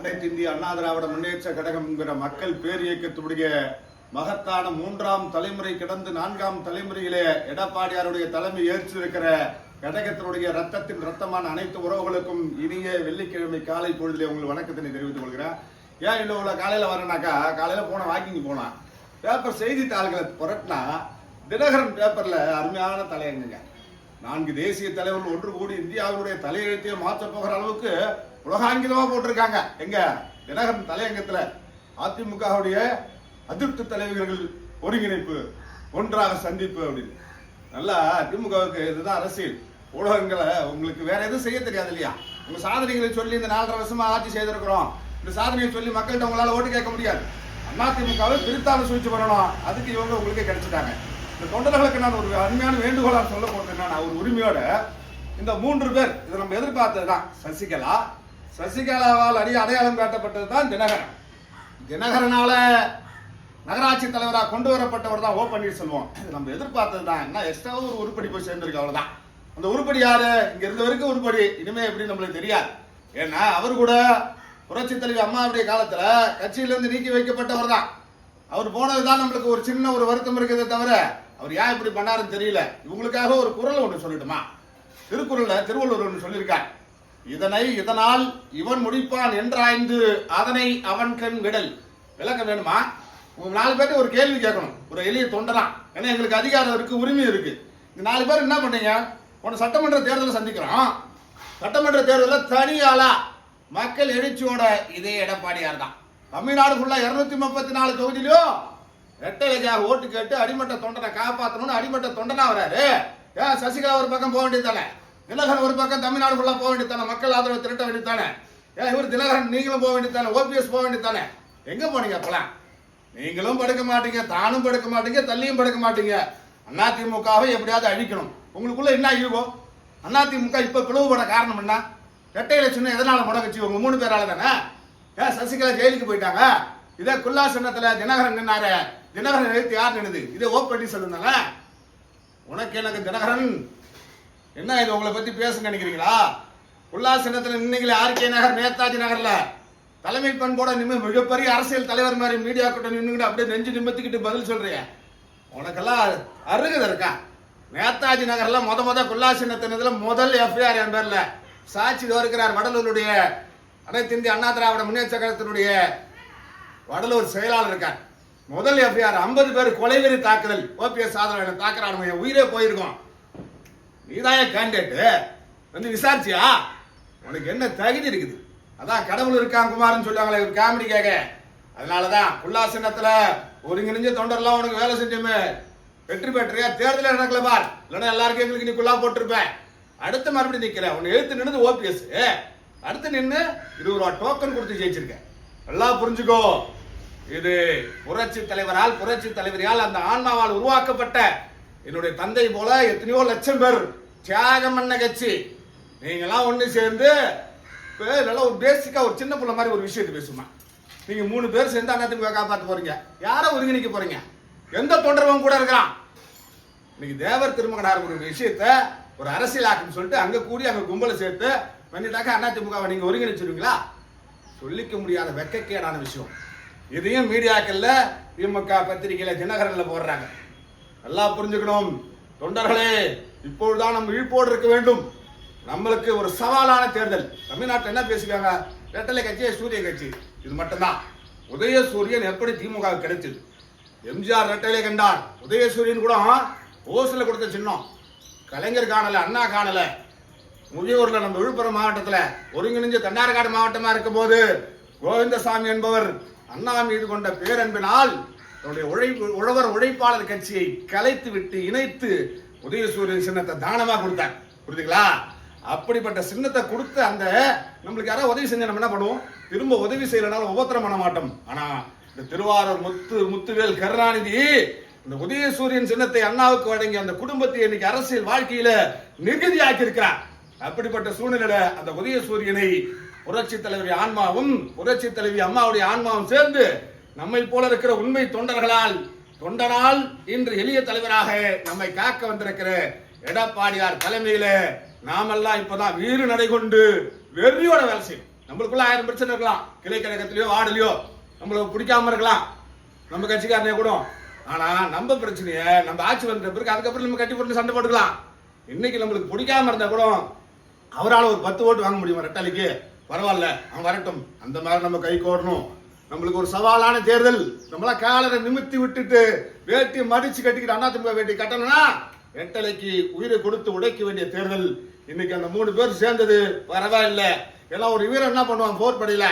அனைத்து இந்திய அண்ணா திராவிட முன்னேற்ற கழகம் என்கிற மக்கள் பேர் இயக்கத்துடைய மகத்தான மூன்றாம் தலைமுறை கிடந்து நான்காம் தலைமுறையிலே எடப்பாடியாருடைய தலைமை ஏற்றிருக்கிற கடகத்தினுடைய ரத்தத்தின் ரத்தமான அனைத்து உறவுகளுக்கும் இனிய வெள்ளிக்கிழமை காலை பொழுதிலே உங்கள் வணக்கத்தினை தெரிவித்துக் கொள்கிறேன். ஏன் இன்னும் உள்ள காலையில் வரேனாக்கா? காலையில் போன வாக்கிங் போனான் பேப்பர் செய்தித்தாள்களை புரட்டினா தினகரன் பேப்பரில் அருமையான தலையங்குங்க. நான்கு தேசிய தலைவர்கள் ஒன்று கூடி இந்தியாவுடைய தலையெழுத்தையே மாற்ற போகிற அளவுக்கு உலகாங்கிதமா போட்டிருக்காங்க. எங்க? தினகரன் தலையங்கத்துல அதிமுகவுடைய அதிருப்தி தலைவர்கள் ஒருங்கிணைப்பு ஒன்றாக சந்திப்பு அப்படின்னு. நல்லா திமுகவுக்கு இதுதான் அரசியல். ஊடகங்களை உங்களுக்கு வேற எதுவும் செய்ய தெரியாது இல்லையா? உங்க சாதனைகளை சொல்லி இந்த நாலரை வருஷமா ஆட்சி செய்திருக்கிறோம். இந்த சாதனையை சொல்லி மக்கள்கிட்ட உங்களால ஓட்டு கேட்க முடியாது. அதிமுகவை திருத்தாலும் சூழ்ச்சி பண்ணணும். அதுக்கு இவங்க உங்களுக்கே கிடைச்சிட்டாங்க. இந்த தொண்டர்களுக்கு நான் ஒரு அருமையான வேண்டுகோளாக சொல்ல போறது என்னன்னா ஒரு உரிமையோட இந்த மூன்று பேர் இதை நம்ம எதிர்பார்த்ததுதான் சசிகலா சசிகலாவால் அடி அடையாளம் காட்டப்பட்டது தான் தினகரன். தினகரனால நகராட்சி தலைவராக கொண்டு வரப்பட்டவர் தான் ஓ பன்னீர்செல்வம். இது நம்ம எதிர்பார்த்தது தான். என்ன எக்ஸ்ட்ரா ஒரு உருப்படி போய் சேர்ந்திருக்கு அவ்வளவுதான். அந்த உருப்படி யாரு? இங்க இருந்த வரைக்கும் உருப்படி. இனிமே எப்படி நம்மளுக்கு தெரியாது. ஏன்னா அவர் கூட புரட்சி தலைவி அம்மாவுடைய காலத்துல கட்சியிலிருந்து நீக்கி வைக்கப்பட்டவர் தான். அவர் போனதுதான் நம்மளுக்கு ஒரு சின்ன ஒரு வருத்தம் இருக்குதே தவிர அவர் ஏன் இப்படி பண்ணாருன்னு தெரியல. இவங்களுக்காக ஒரு குரல் ஒன்று சொல்லட்டுமா? திருக்குறள்ல திருவள்ளுவர் ஒன்று சொல்லியிருக்கார். இதனை இதனால் இவன் முடிப்பான் என்றாய்ந்து அதனை அவன் கண் விடல். விளக்கம் வேணுமா? உங்க நாலு பேர்ட்ட ஒரு கேள்வி கேட்கணும். ஒரு எளிய தொண்டதான் ஏன்னா எங்களுக்கு அதிகாரம் இருக்கு உரிமை இருக்கு. இந்த நாலு பேர் என்ன பண்ணீங்க உன சட்டமன்ற தேர்தலை சந்திக்கிறோம். சட்டமன்ற தேர்தலில் தனியாளா? மக்கள் எழுச்சியோட இதே எடப்பாடியார் தான் தமிழ்நாடு ஃபுல்லா இருநூத்தி முப்பத்தி நாலு தொகுதியிலும் ரெட்டலைக்காக ஓட்டு கேட்டு அடிமட்ட தொண்டனை காப்பாற்றணும்னு அடிமட்ட தொண்டனா வராரு. ஏன் சசிகலா ஒரு பக்கம் போக வேண்டியதானே தினகரன் ஒரு பக்கம் தமிழ்நாடு ஃபுல்லாக போக வேண்டியதானே மக்கள் ஆதரவு திரட்ட வேண்டியதானே ஏன் இவர் தினகரன் நீங்களும் போக வேண்டியதானே ஓபிஎஸ் போக வேண்டியதானே எங்கே போனீங்க அப்பெல்லாம்? நீங்களும் படுக்க மாட்டீங்க தானும் படுக்க மாட்டீங்க தள்ளியும் படுக்க மாட்டீங்க. அதிமுகவை எப்படியாவது அழிக்கணும். உங்களுக்குள்ள என்ன ஈகோ அதிமுக இப்போ பிளவுபட காரணம் என்ன? ரெட்டை லட்சம் எதனால முடங்குச்சு உங்க மூணு பேரால தானே? ஏன் சசிகலா ஜெயிலுக்கு போயிட்டாங்க. இதே குல்லாசனத்துல தினகரன் நின்னாரு. தினகரன் எழுத்து யார் நின்னுது? இதே ஓப் பண்ணி சொல்லுந்தாங்க உனக்கு எனக்கு தினகரன். என்ன இது உங்களை பத்தி பேச நினைக்கிறீங்களா? உல்லாசனத்தில் இன்னைக்கு ஆர்கே நகர் நேதாஜி நகர்ல. தலைமை பண்போட நின்று மிகப்பெரிய அரசியல் தலைவர் மாதிரி மீடியா கூட்டம் நின்றுக்கிட்டு அப்படியே நெஞ்சு நிமித்திக்கிட்டு பதில் சொல்றிய உனக்கெல்லாம் அருகதை இருக்கா? நேதாஜி நகர்ல முத முத குல்லாசினத்தினதுல முதல் எஃப்ஐஆர் என் பேர்ல. சாட்சி இருக்கிறார் வடலூருடைய அனைத்து இந்திய அண்ணா திராவிட முன்னேற்ற கழகத்தினுடைய வடலூர் செயலாளர் இருக்கார். முதல் எஃப்ஐஆர் ஐம்பது பேர் கொலைவெறி தாக்குதல். ஓபிஎஸ் சாதனை தாக்குறானுங்க. உயிரே போயிருக்கோம். நீதாய கேண்டிடேட்டு வந்து விசாரிச்சியா? உனக்கு என்ன தகுதி இருக்குது? அதான் கடவுள் இருக்கான் குமார்னு சொல்லுவாங்களே ஒரு காமெடி கேட்க அதனாலதான் உல்லாசனத்துல ஒருங்கிணைஞ்ச தொண்டர்லாம் உனக்கு வேலை செஞ்சோமே. வெற்றி பெற்றியா? தேர்தல் நடக்கல பார். இல்லைன்னா எல்லாருக்கும் எங்களுக்கு நீ குள்ளா போட்டிருப்பேன். அடுத்த மறுபடியும் நிற்கிறேன் உன்னை எழுத்து நின்று ஓபிஎஸ் அடுத்து நின்று இருபது ரூபா டோக்கன் கொடுத்து ஜெயிச்சிருக்கேன். நல்லா புரிஞ்சுக்கோ. இது புரட்சி தலைவரால் புரட்சி தலைவரால் அந்த ஆன்மாவால் உருவாக்கப்பட்ட என்னுடைய தந்தை போல எத்தனையோ லட்சம் பேர் தியாகம் பண்ண கட்சி. நீங்களாம் ஒன்று சேர்ந்து இப்போ நல்லா ஒரு பேசிக்காக ஒரு சின்ன பிள்ளை மாதிரி ஒரு விஷயத்தை பேசுமா. நீங்கள் மூணு பேர் சேர்ந்து அதிமுக காப்பாற்ற போறீங்க. யாரை ஒருங்கிணைக்க போறீங்க? எந்த தொண்டரவும் கூட இருக்கிறான் இன்னைக்கு தேவர் திருமகனார் ஒரு விஷயத்த ஒரு அரசியலாக்குன்னு சொல்லிட்டு அங்கே கூடி அங்கே கும்பலை சேர்த்து பண்ணிட்டாக்க அதிமுகவை நீங்கள் ஒருங்கிணைச்சிருவீங்களா? சொல்லிக்க முடியாத வெக்கக்கேடான விஷயம். இதையும் மீடியாக்கள்ல திமுக பத்திரிகையில் தினகரனில் போடுறாங்க. நல்லா புரிஞ்சுக்கணும். தொண்டர்களே இப்பொழுதுதான் நம்ம விழிப்போடு இருக்க வேண்டும். நம்மளுக்கு ஒரு சவாலான தேர்தல். தமிழ்நாட்டில் என்ன பேசுவாங்க ரெட்டலை கட்சி சூரிய கட்சி. இது மட்டும்தான். உதயசூரியன் எப்படி திமுக கிடைச்சது? எம்ஜிஆர் ரெட்டலை கண்டார். உதயசூரியன் கூட ஓசில் கொடுத்த சின்னம். கலைஞர் காணல அண்ணா காணல. முதியோர்ல நம்ம விழுப்புரம் மாவட்டத்தில் ஒருங்கிணைஞ்ச தண்டார்காடு மாவட்டமா இருக்கும் போது கோவிந்தசாமி என்பவர் அண்ணா மீது கொண்ட பேரன்பினால் தன்னுடைய உழைப்பு உழவர் உழைப்பாளர் கட்சியை கலைத்து விட்டு இணைத்து உதயசூரியன் சின்னத்தை தானமாக கொடுத்தார். புரியுதுங்களா? அப்படிப்பட்ட சின்னத்தை கொடுத்து அந்த நம்மளுக்கு யாராவது உதவி செஞ்சா நம்ம என்ன பண்ணுவோம்? திரும்ப உதவி செய்யலனாலும் உபத்திரம் பண்ண மாட்டோம். ஆனா இந்த திருவாரூர் முத்து முத்துவேல் கருணாநிதி இந்த உதயசூரியன் சின்னத்தை அண்ணாவுக்கு வழங்கி அந்த குடும்பத்தை இன்னைக்கு அரசியல் வாழ்க்கையில நிகதியாக்கி இருக்கிறார் அப்படிப்பட்ட சூழ்நிலையில அந்த உதயசூரியனை புரட்சி தலைவி ஆன்மாவும் புரட்சி தலைவி அம்மாவுடைய ஆன்மாவும் சேர்ந்து நம்மை போல இருக்கிற உண்மை தொண்டர்களால் தொண்டனால் இன்று எளிய தலைவராக நம்மை காக்க வந்திருக்கிற எடப்பாடியார் தலைமையில நாமெல்லாம் இப்பதான் வீறு நடை கொண்டு வெறியோட வேலை செய்யும் நம்மளுக்குள்ள ஆயிரம் பிரச்சனை இருக்கலாம். கிளை கழகத்திலயோ வார்டுலயோ நம்மளுக்கு பிடிக்காம இருக்கலாம். நம்ம கட்சிக்காரனே கூட. ஆனா நம்ம பிரச்சனைய நம்ம ஆட்சி வந்த பிறகு அதுக்கப்புறம் நம்ம கட்டி போட்டு சண்டை போட்டுக்கலாம். இன்னைக்கு நம்மளுக்கு பிடிக்காம இருந்தா கூட அவரால் ஒரு பத்து ஓட்டு வாங்க முடியுமா ரெட்டாலிக்கு பரவாயில்ல அவன் வரட்டும். அந்த மாதிரி நம்ம கை கோடணும் நம்மளுக்கு ஒரு சவாலான தேர்தல். நம்மளா காலரை நிமித்தி விட்டுட்டு வேட்டி மடிச்சு கட்டிக்கிட்டு அதிமுக வேட்டி கட்டணும்னா எட்டலைக்கு உயிரை கொடுத்து உடைக்க வேண்டிய தேர்தல். இன்னைக்கு அந்த மூணு பேர் சேர்ந்தது பரவாயில்ல. எல்லாம் ஒரு வீரன் என்ன பண்ணுவான்? போர் படையில.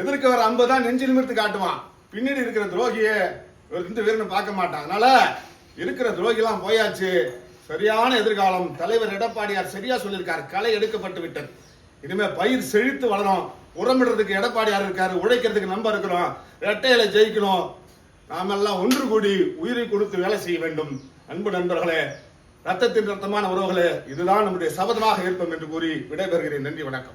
எதிர்க்க வர அம்பு தான் நெஞ்சு நிமிர்த்து காட்டுவான். பின்னாடி இருக்கிற துரோகியை இவர் இந்த வீரனை பார்க்க மாட்டான். அதனால இருக்கிற துரோகிலாம் போயாச்சு. சரியான எதிர்காலம். தலைவர் எடப்பாடியார் சரியா சொல்லியிருக்கார். களை எடுக்கப்பட்டு விட்டது. இனிமே பயிர் செழித்து வளரும். உரமிடுறதுக்கு எடப்பாடியார் இருக்காரு? உழைக்கிறதுக்கு நம்ம இருக்கிறோம். ரெட்டையில ஜெயிக்கணும். நாமெல்லாம் ஒன்று கூடி உயிரை கொடுத்து வேலை செய்ய வேண்டும். அன்பு நண்பர்களே ரத்தத்தின் ரத்தமான உறவுகளே இதுதான் நம்முடைய சபதமாக இருப்போம் என்று கூறி விடைபெறுகிறேன். நன்றி வணக்கம்.